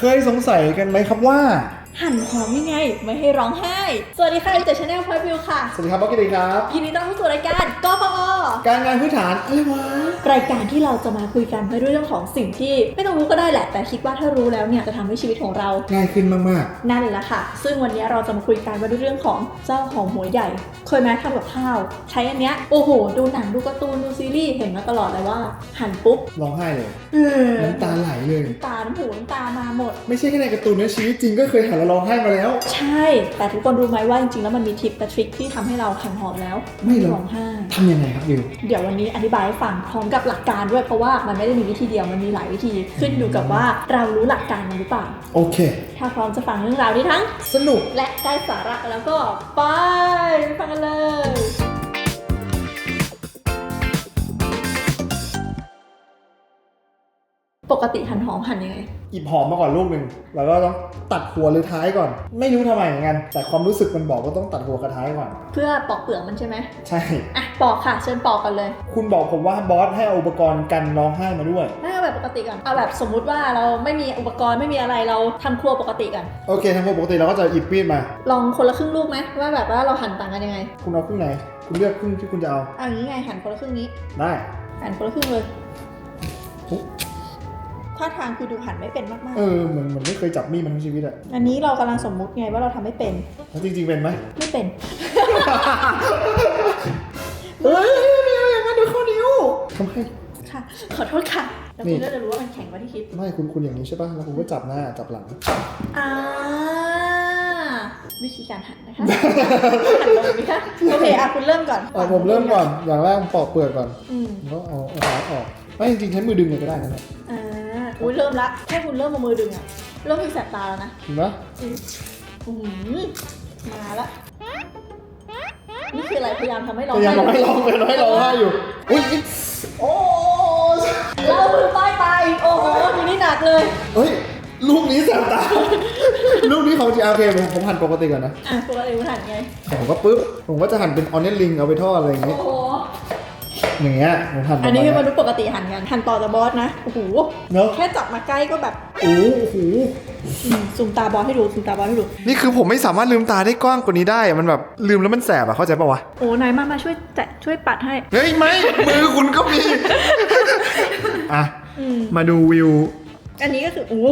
เคยสงสัยกันไหมครับว่า หั่นหอมยังไง ไม่ให้ร้องไห้ สวัสดีค่ะจากชาแนลพอยวิวค่ะสวัสดีครับบล็อกกี้ดีครับยินดีต้อนรับเข้าสู่รายการกพอการงานพื้นฐานอะไรวะรายการที่เราจะมาคุยกันเรื่องของสิ่งที่ไม่ต้องรู้ก็ได้แหละ แต่คิดว่าถ้ารู้แล้วเนี่ยจะทำให้ชีวิตของเราง่ายขึ้นมากนั่นแหละค่ะ ซึ่งวันนี้เราจะมาคุยกันว่าด้วยเรื่องของเจ้าหอมหัวใหญ่ เคยไหมทำกับข้าว ใช้อันเนี้ยโอ้โห ดูหนังดูการ์ตูนดูซีรีส์เห็นมาตลอดเลยว่าหั่นปุ๊บๆร้องไห้เลยเออน้ำตาไหลเลยน้ำตาน้ำหูน้ำตามาหมด ไม่ใช่แค่ในการ์ตูนนะชีวิตจริงก็เคยหันแล้วร้องไห้มาแล้ว ใช่ แต่ทุกคนรู้ไหมว่าจริงๆแล้วมันมีทิปและทริคที่ทำให้เราหั่นหอมแล้วไม่หรอก ร้องไห้ทำยังไงครับดิว เดี๋ยววันนี้อธิบายให้ฟังพร้อมกับหลักการด้วยเพราะว่ามันไม่ได้มีวิธีเดียวมันมีหลายวิธีขึ้นอยู่กับว่าเรารู้หลักการมันหรือเปล่า โอเค ถ้าพร้อมจะฟังเรื่องราวที่ทั้ง สนุก และได้สาระแล้วก็ไปไปฟังกันเลย ปกติหั่นหอมหั่นยังไง หยิบหอมมาก่อนลูกหนึ่งแล้วก็ต้องตัดหัวหรือท้ายก่อน ไม่รู้ทำไมเหมือนกัน แต่ความรู้สึกมันบอกว่าต้องตัดหัวกับท้ายก่อน เพื่อปอกเปลือกมันใช่ไหมใช่ อะปอกค่ะ เชิญปอกกันเลยคุณบอกผมว่าบอสให้เอาอุปกรณ์กันร้องไห้มาด้วย ไม่เอาแบบปกติก่อนเอาแบบสมมุติว่าเราไม่มีอุปกรณ์ไม่มีอะไรเราทำครัวปกติกันโอเคทางปกติเราก็จะหยิบมีดมา ลองคนละครึ่งลูกไหมว่าแบบว่าเราหั่นต่างกันยังไงคุณเอาครึ่งไหน คุณเลือกครึ่งที่คุณจะเอาอะอย่างนี้ไงหั่นคนละครึ่งนี้ได้ หั่นคนละครึ่งเลยปุ๊บ ท่าทางคือดูหั่นไม่เป็นมากเออเหมือนเหมือนไม่เคยจับมีดมันทั้งชีวิตอะๆ อันนี้เรากำลังสมมุติไงว่าเราทำไม่เป็น แล้วจริงๆเป็นไหมไม่เป็น เฮ้ยไม่เอาอย่างนั้นเดี๋ยวเข้านิ้วทำไมค่ะ ขอโทษค่ะ แล้วนี่ คุณก็จะรู้ว่ามันแข็งกว่าที่คิด ไม่คุณคุณอย่างนี้ใช่ป่ะแล้วคุณก็จับหน้าจับหลัง อ่า วิธีการหั่นนะคะ หั่นลงไหมคะ โอเค อะ คุณเริ่มก่อนอะผมเริ่มก่อน อย่างแรกผมปอกเปลือกก่อนอืมผมก็เอาเอาท้ายออกไม่จริงๆใช้มือดึงเลยก็ได้นะเนี่ยอ่า อุ้ยเริ่มละ แค่คุณเริ่มมามือดึงอะเริ่มมีแสบตาแล้วนะเห็นปะอืมอื้อหือมาละ นี่คืออะไรพยายามทำให้ร้พองยายามไห้ร้องให้ร้องพยายามร้องให้ร้องไห้อยู่อุ้ยโอ้เรามือป้ายไป โอ้โหทีนี้หนักเลย เฮ้ย ลูกนี้แสบตา ลูกนี้ของ GRK ผมผมหั่นปกติก่อนนะ อะปกติคุณหั่นไงผมก็ปุ๊บ ผมก็จะหั่นเป็นออนเนลลิงเอาไปทอดอะไรอย่างโอ้เงี้ยโห อย่างเงี้ยผมหั่นอันนี้คือปมระมาณนุษย์ปกติหั่นกันหั่นต่อจากบอสนะโอ้โหเนอะแค่จับมาใกล้ก็แบบโอ้โหอืมซูมตาบอสให้ดูซูมตาบอสให้ดูนี่คือผมไม่สามารถลืมตาได้กว้างกว่านี้ได้อะมันแบบลืมแล้วมันแสบอะเข้าใจปะวะโอ้นายมามาช่วยแตะช่วยปัดให้ เฮ้ยไม่มือคุณก็มี อะอืม มาดูวิว อันนี้ก็คือโอ้โห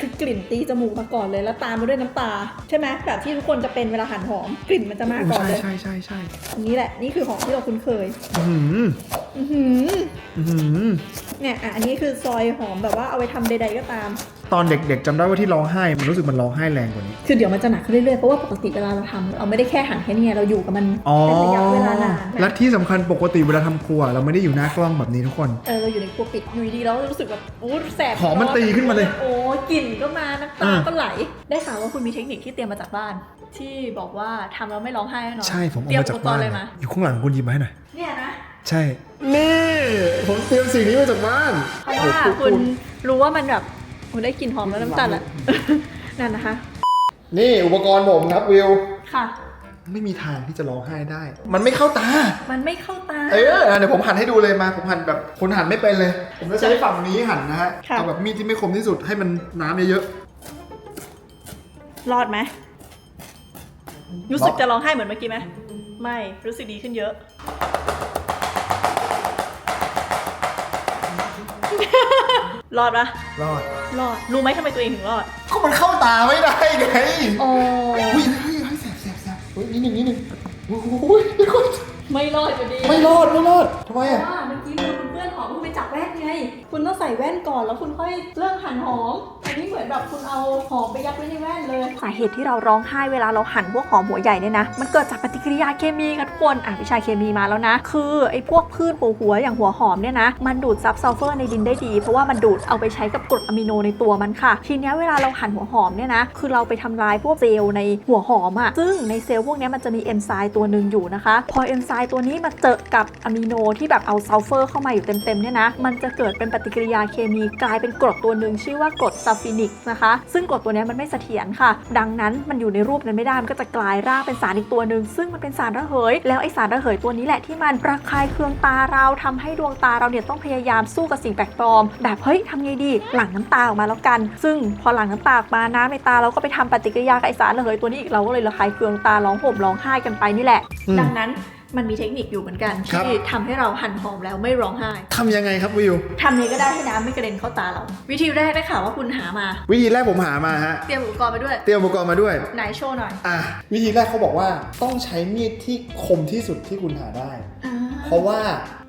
คือกลิ่นตีจมูกมาก่อนเลยแล้วตามมาด้วยน้ำตา ใช่ไหมแบบที่ทุกคนจะเป็นเวลาหั่นหอมกลิ่นมันจะมาก่อนใช่เลยใช่ใช่ใช่อันนี้แหละนี่คือของที่เราคุ้นเคย อื้อหืออือหืออื้อหือเนี่ยอะอันนี้คือซอยหอมแบบว่าเอาไปทำใด ๆก็ตาม ตอนเด็กๆจำได้ว่าที่ร้องไห้มันรู้สึกมันร้องไห้แรงกว่านี้ คือเดี๋ยวมันจะหนักขึ้นเรื่อยๆ เพราะว่าปกติเวลาเราทำเราไม่ได้แค่หั่นแค่นี้ไงเราอยู่กับมันอ๋อเป็นระยะเวลานานและที่สำคัญปกติเวลาทำครัว เราไม่ได้อยู่หน้ากล้องแบบนี้ทุกคน เออเราอยู่ในครัวปิดอยู่ดีๆแล้วรู้สึกแบบโอ้แสบหอมมันตีขึ้นมาเลยโอ้กลิ่นก็มาน้ำตาอ่าก็ไหล ได้ข่าวว่าคุณมีเทคนิคที่เตรียมมาจากบ้าน ที่บอกว่าทำแล้วไม่ร้องไห้แน่นอนใช่ผมเอาเตรียมาจากอุปกบ้ารนณ์เลยมาอยู่ข้างหลังคุณหยิบมาให้หน่อยเนี่ยนะ ใช่นี่ผมเตรียมสิ่งนี้มาจากบ้านเพราะว่าโอ้โหคุณรู้ว่ามันแบบ คุณได้กลิ่นหอมแล้วน้ำตาละนั่นนะคะ นี่อุปกรณ์ผมครับวิว ค่ะ ไม่มีทางที่จะร้องไห้ได้ มันไม่เข้าตา มันไม่เข้าตา เออเดี๋ยวผมหั่นให้ดูเลยมา ผมหั่นแบบคนหั่นไม่เป็นเลย ผมจะใช้ฝั่งนี้หั่นนะฮะค่ะ เอาแบบมีดที่ไม่คมที่สุดให้มันน้ำเยอะรอดไหมรู้สึกจะร้องไห้เหมือนเมื่อกี้ไหมไม่รู้สึกดีขึ้นเยอะ รอดปะๆรอดรอด รู้ไหมทำไมตัวเองถึงรอด ก็มันเข้าตาไม่ได้ไงโอ้อุ้ยเฮ้ยเฮ้ยแสบแสบแสบเฮ้ยนิดหนึ่งนิดหนึ่งโอ้ยเดี๋ยวก่อนไม่รอดอยู่ดีไม่รอดไม่รอดทำไมเพอะ ส่แว่นก่อนแล้วคุณค่อยเริ่มหั่นหอม อันนี้เหมือนแบบคุณเอาหอมไปยัดไว้ในแว่นเลย สาเหตุที่เราร้องไห้เวลาเราหั่นพวกหอมหัวใหญ่เนี่ยนะ มันเกิดจากปฏิกิริยาเคมีค่ะทุกคน อะวิชาเคมีมาแล้วนะ คือไอ้พวกพืชหัวหัวอย่างหัวหอมเนี่ยนะ มันดูดซับซัลเฟอร์ในดินได้ดี เพราะว่ามันดูดเอาไปใช้กับกรดอะมิโนในตัวมันค่ะ ทีเนี้ยเวลาเราหั่นหัวหอมเนี่ยนะ คือเราไปทำลายพวกเซลล์ในหัวหอมอะซึ่งในเซลล์พวกเนี้ยมันจะมีเอนไซม์ตัวหนึ่งอยู่นะคะ พอเอนไซม์ตัวนี้มาเจอกับอะมิโนที่แบบเอาซัลเฟอร์เข้ามาอยู่เต็มๆเนี่ยนะ มันจะเกิดเป็นปฏิกิริยายาเคมีกลายเป็นกรดตัวหนึ่งชื่อว่ากรดซัลฟินิกนะคะ ซึ่งกรดตัวเนี้ยมันไม่เสถียรค่ะ ดังนั้นมันอยู่ในรูปนั้นไม่ได้มันก็จะกลายร่างเป็นสารอีกตัวหนึ่งซึ่งมันเป็นสารระเหย แล้วไอสารระเหยตัวนี้แหละที่มันระคายเคืองตาเราทำให้ดวงตาเราเนี่ยต้องพยายามสู้กับสิ่งแปลกปลอม แบบเฮ้ยทำไงดีหลั่งน้ำตาออกมาแล้วกัน ซึ่งพอหลั่งน้ำตาออกมาน้ำในตาเราก็ไปทำปฏิกิริยากับไอสารระเหยตัวนี้อีกเราก็เลยระคายเคืองตาร้องห่มร้องไห้กันไปนี่แหละอืมดังนั้น มันมีเทคนิคอยู่เหมือนกันครับ ที่ทำให้เราหั่นหอมแล้วไม่ร้องไห้ทำยังไงครับวิว ทำยังไงก็ได้ให้น้ำไม่กระเด็นเข้าตาเรา วิธีแรกได้ข่าวว่าคุณหามา วิธีแรกผมหามาฮะ เตรียมอุปกรณ์ไปด้วย เตรียมอุปกรณ์มาด้วย ไหนโชว์หน่อยอะ วิธีแรกเขาบอกว่าต้องใช้มีดที่คมที่สุดที่คุณหาได้ อ่า เพราะว่า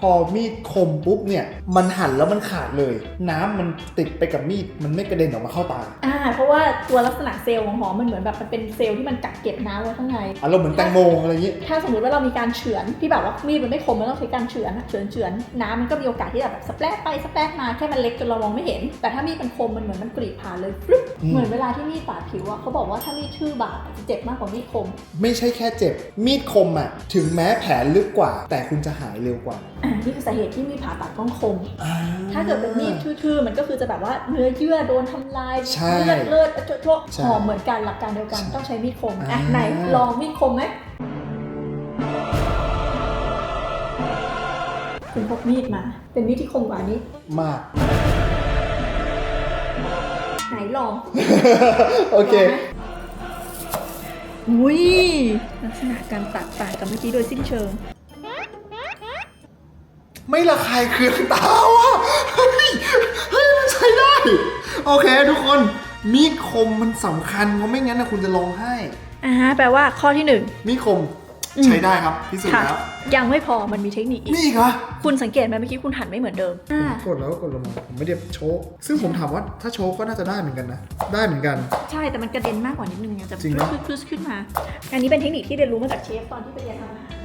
พอมีดคมปุ๊บเนี่ยมันหั่นแล้วมันขาดเลย น้ำมันติดไปกับมีดมันไม่กระเด็นออกมาเข้าตาอ่า เพราะว่าตัวลักษณะเซลล์ของหอมมันเหมือนแบบมันเป็นเซลล์ที่มันกักเก็บน้ำไว้ข้างใน อารมณ์เหมือนแตงโมอะไรอย่างนี้ถ้าสมมติว่าเรามีการเฉือนที่แบบว่ามีดมันไม่คมมันต้องใช้การเฉือนอะเฉือนเฉือนน้ำมันก็มีโอกาสที่จะแบบสแปรดไปสแปรดมาแค่มันเล็กจนเรามองไม่เห็น แต่ถ้ามีดมันคมมันเหมือนมันกรีดผ่านเลยฟรึ๊บอืมเหมือนเวลาที่มีดบาดผิวอะเขาบอกว่าถ้ามีดทื่อบาดอะจะเจ็บมากกว่ามีดคม ไม่ใช่แค่เจ็บ มีดคมอะถึงแม้แผลลึกกว่า แต่คุณจะหายเร็วกว่าอ่า นี่คือสาเหตุที่มีดผ่าตัดต้องคมอ่ถ้าเกิดเป็นมีดทื่อๆ มันก็คือจะแบบว่าเนื้อเยื่อโดนทำลายใช่เลือดเลือดโจ๊ะใช่หอมเหมือนกันหลักการเดียวกันใช่ต้องใช้มีดคมอ่าอะไหนลองมีดคมไหมคุณพกมีดมา เป็นมีดที่คมกว่านี้ มาก ไหนลอง โอเคลองไหมอุ้ยลักษณะการตัดต่างกับเมื่อกี้โดยสิ้นเชิง ไม่ระคายเคืองตาว่ะเฮ้ยเฮ้ยมันใช้ได้ โอเคทุกคนมีดคมมันสำคัญเพราะไม่งั้นนะคุณจะร้องไห้ อ่าแปลว่าข้อที่หนึ่ง มีดคมอืม ใช้ได้ครับพิสูจน์ค่ะ แล้ว ยังไม่พอมันมีเทคนิคอีก นี่อีกเหรอคุณสังเกตไหมเมื่อกี้คุณหันไม่เหมือนเดิมอ่ากดแล้วก็กดลงมาผมไม่ได้โชว์ซึ่งผมถามว่าถ้าโชว์ก็น่าจะได้เหมือนกันนะ ได้เหมือนกัน ใช่ แต่มันกระเด็นมากกว่านิดนึงไงจะจริงเหรอคลึ้ขึ้นมา อันนี้เป็นเทคนิคที่เรียนรู้มาจากเชฟตอนที่ไปเรียนทำอาหาร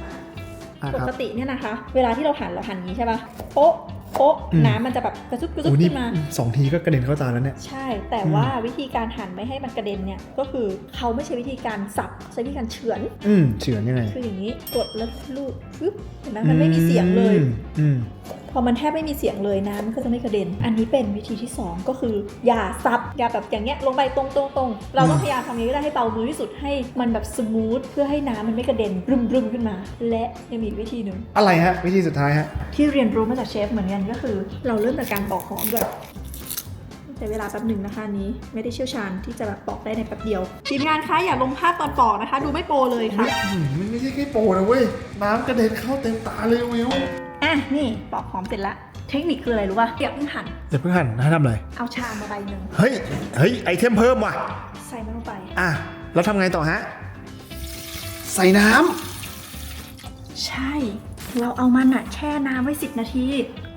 มาอะ ปกติเนี่ยนะคะ เวลาที่เราหันเราหันอย่างนี้ใช่ป่ะโป๊ะ โป๊ะอืมน้ำมันจะแบบกระซุบกระซุบโอ้นี่ขึ้นมาสองทีก็กระเด็นเข้าตาแล้วเนี่ย ใช่ แต่ว่าวิธีการหั่นไม่ให้มันกระเด็นเนี่ย ก็คือเขาไม่ใช้วิธีการสับใช้วิธีการเฉือน อืมเฉือนยังไง คืออย่างนี้กดแล้วลูบปึ๊บเห็นไหมมันไม่มีเสียงเลยอืมอืมพอมันแทบไม่มีเสียงเลยน้ำมันก็จะไม่กระเด็น อันนี้เป็นวิธีที่ 2 ก็คืออย่าซับอย่าแบบอย่างเงี้ยลงไปตรงตรงตรงๆเราต้องพยายามทำยังไงก็ได้ให้เบามือที่สุดให้มันแบบสมูทเพื่อให้น้ำมันไม่กระเด็นรึมรึมๆขึ้นมา และยังมีอีกวิธีหนึ่งอะไรฮะวิธีสุดท้ายฮะที่เรียนรู้มาจากเชฟเหมือนกันก็คือ เราเริ่มจากการปอกหอมด้วยแต่เวลาแป๊บหนึ่งนะคะอันนี้ไม่ได้เชี่ยวชาญที่จะแบบปอกได้ในแป๊บเดียวทีมงานคะอย่าลงภาพตอนปอกนะคะ ดูไม่โปรเลยค่ะอืมมันไม่ใช่แค่โปรนะเว้ยน้ำกระเด็นเข้าเต็มตาเลยวิวอะนี่ปอกหอมเสร็จละเทคนิคคืออะไรรู้ป่ะเดี๋ยวเพิ่งหั่นอย่าเพิ่งหันให้ทำอะไรเอาชามมาใบหนึ่งเฮ้ยเฮ้ยไอเทมเพิ่มว่ะใส่มันลงไปอะแล้วทำไงต่อฮะใส่น้ใช่ เราเอามันอะแช่น้ำไว้สิบนาที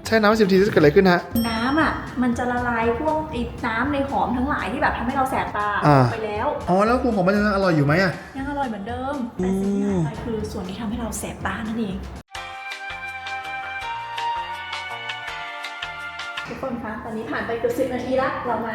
ำใช่น้ำสิบทีจะเกิดอะไรขึ้นฮะ น้ำอะมันจะละลายพวกไอ้น้ำในหอมทั้งหลายที่แบบทำให้เราแสบตาอ่า ไปแล้ว อ๋อแล้วครูของมันยังอร่อยอยู่ไหมอะ ยังอร่อยเหมือนเดิม แต่สิ่งที่หายไปคือส่วนที่ทำให้เราแสบตานั่นเอง ทุกคนคะ ตอนนี้ผ่านไปเกือบสิบนาทีละ เรามา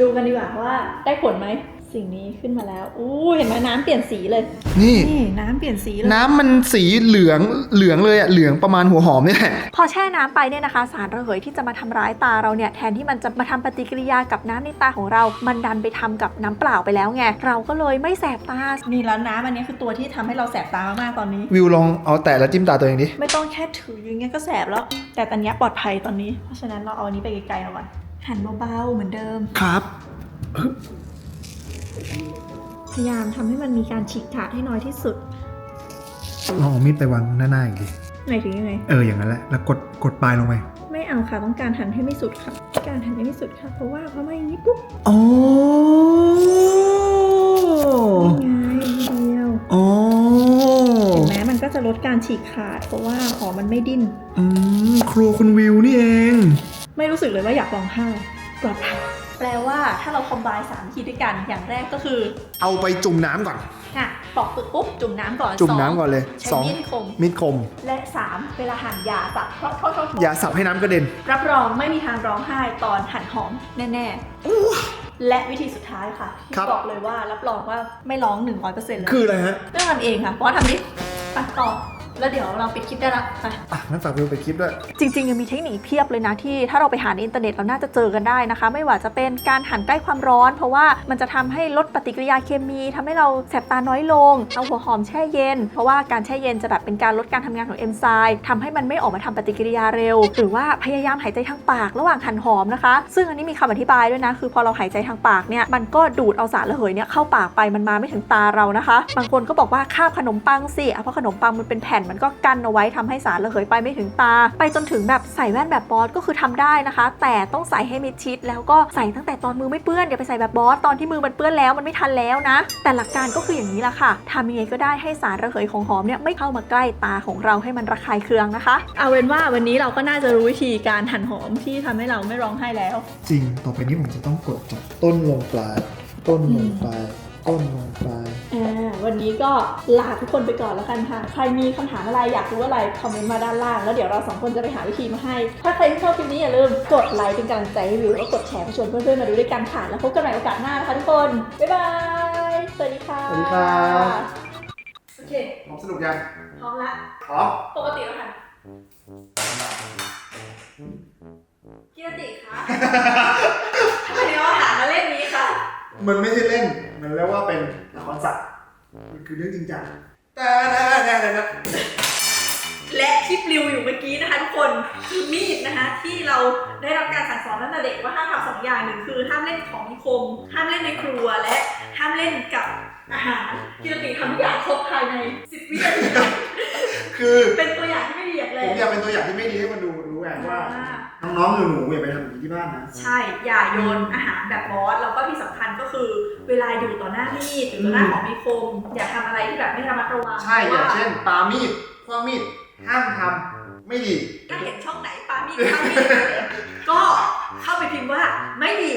ดูกันดีกว่าว่าได้ผลไหม สิ่งนี้ขึ้นมาแล้วอู้เห็นไหมน้ำเปลี่ยนสีเลย นี่ นี่น้ำเปลี่ยนสีเลย น้ำมันสีเหลืองเหลืองเลยอะเหลืองประมาณหัวหอมเนี่ยแหละ พอแช่น้ำไปเนี่ยนะคะ สารระเหยที่จะมาทำร้ายตาเราเนี่ยแทนที่มันจะมาทำปฏิกิริยากับน้ำในตาของเรา มันดันไปทำกับน้ำเปล่าไปแล้วไง เราก็เลยไม่แสบตา นี่แล้วน้ำอันนี้คือตัวที่ทำให้เราแสบตามากๆตอนนี้ วิวลองเอาแตะแล้วจิ้มตาตัวเองดิ ไม่ต้องแค่ถืออย่างเงี้ยก็แสบแล้ว แต่ตอนเนี้ยปลอดภัยตอนนี้ เพราะฉะนั้นเราเอาอันนี้ไปไกลๆเอาก่อนหั่นเบาๆเหมือนเดิม ครับ พยายามทำให้มันมีการฉีกขาดให้น้อยที่สุดลองเอามีดไปวางหน้าๆอีกดิหมายถึงยังไง เอออย่างนั้นแหละแล้วกดกดปลายลงไปไม่เอาค่ะต้องการหั่นให้ไม่สุดค่ะต้องการหั่นให้ไม่สุดค่ะ เพราะว่าเพราะไม่อย่างนี้ปุ๊บอ๋อนี่ไงนิดเดียวอ๋อเห็นไหมมันก็จะลดการฉีกขาด เพราะว่าหอมมันไม่ดิ้นอืมครัวคุณวิวนี่เอง ไม่รู้สึกเลยว่าอยากลองไห้ปลอดภัย แปลว่าถ้าเราคอมไบน์สามคีย์ด้วยกันอย่างแรกก็คือเอาไปจุ่มน้ำก่อน อะปอกปึกปุ๊บจุ่มน้ำก่อนจุ่มน้ำก่อนเลยใช้สองมีดให้คมมีดคม และสามเวลาหั่นยาสับโทษโทษโทษอย่าสับให้น้ำกระเด็น รับรองไม่มีทางร้องไห้ตอนหั่นหอมแน่ๆและวิธีสุดท้ายค่ะที่ครับ บอกเลยว่ารับรองว่าไม่ร้อง 100%เลยคืออะไรฮะเรื่องทำเองค่ะเพราะว่าทำนี้ปัดต่อ แล้วเดี๋ยวเราปิดคลิปได้ละไป อะงั้นฝากวิวไปคลิปด้วย จริงๆยังมีเทคนิคเพียบเลยนะที่ถ้าเราไปหาในอินเทอร์เน็ตเราน่าจะเจอกันได้นะคะ ไม่ว่าจะเป็นการหั่นใกล้ความร้อน เพราะว่ามันจะทำให้ลดปฏิกิริยาเคมีทำให้เราแสบตาน้อยลงเอาหัวหอมแช่เย็น เพราะว่าการแช่เย็นจะแบบเป็นการลดการทำงานของเอนไซม์ทำให้มันไม่ออกมาทำปฏิกิริยาเร็ว หรือว่าพยายามหายใจทางปากระหว่างหั่นหอมนะคะ ซึ่งอันนี้มีคำอธิบายด้วยนะ คือพอเราหายใจทางปากเนี่ยมันก็ดูดเอาสารระเหยเนี่ยเข้าปากไปมันมาไม่ถึงตาเรานะคะ บางคนก็บอกว่าคาบขนมปังสิอะเพราะขนมปังมันเป็นแผ่นมันก็กันเอาไว้ทำให้สารระเหยไปไม่ถึงตา ไปจนถึงแบบใส่แว่นแบบบอสก็คือทำได้นะคะ แต่ต้องใส่ให้มิดชิด แล้วก็ใส่ตั้งแต่ตอนมือไม่เปื้อนอย่าไปใส่แบบบอสตอนที่มือมันเปื้อนแล้วมันไม่ทันแล้วนะ แต่หลักการก็คืออย่างนี้แหละค่ะทำยังไงก็ได้ให้สารระเหยของหอมเนี่ยไม่เข้ามาใกล้ตาของเราให้มันระคายเคืองนะคะเอาเป็นว่าวันนี้เราก็น่าจะรู้วิธีการหั่นหอมที่ทำให้เราไม่ร้องไห้แล้ว จริงต่อไปนี้ผมจะต้องกดจากต้นลงปลายต้นลงปลาย ต้นลงปลายอ่าวันนี้ก็ลาทุกคนไปก่อนแล้วกันค่ะ ใครมีคำถามอะไรอยากรู้อะไรคอมเมนต์มาด้านล่าง แล้วเดี๋ยวเราสองคนจะไปหาวิธีมาให้ ถ้าใครที่ชอบคลิปนี้อย่าลืมกดไลค์เป็นกำลังใจให้วิวแล้วก็กดแชร์ไปชวนเพื่อนๆมาดูด้วยกันค่ะแล้วพบกันใหม่โอกาสหน้านะคะทุกคน บ๊ายบาย สวัสดีค่ะ สวัสดีครับโอเคพร้อมสนุกยังพร้อมละ พร้อมปกติแล้วค่ะกีรติคะทำไมเราหามาเล่นนี้คะ มันไม่ใช่เล่น มันเรียกว่าเป็นละครสัตว์มันคือเรื่องจริงจังแต่แต่แต่แต่แต่ และที่ปลิวอยู่เมื่อกี้นะคะทุกคนคือมีดนะคะที่เราได้รับการสั่งสอนตั้งแต่เด็กว่าห้ามทำสองอย่างหนึ่งคือห้ามเล่นของมีคม ห้ามเล่นในครัวและห้ามเล่นกับอาหารกิรติทำทุกอย่างครบภายใน10วินาทีคือเป็นตัวอย่างที่ไม่ดีอย่างแรผมงอยากเป็นตัวอย่างที่ไม่ดีให้มันดูรู้ไงว่า อ่า น้องๆหนูๆอย่าไปทำอย่างนี้ที่บ้านนะ ใช่ อย่าโยนอาหารแบบบอส แล้วก็ที่สำคัญก็คือเวลาอยู่ต่อหน้ามีดหรือต่อหน้าของมีคม อย่าทำอะไรที่แบบไม่ระมัดระวังใช่พอระย่างว่เช่นปามีดคว้างมีด ห้ามทำไม่ดีก็เห็นช่องไหนปามีดปามีดก็เข้าไปพิมพ์ว่าไม่ดี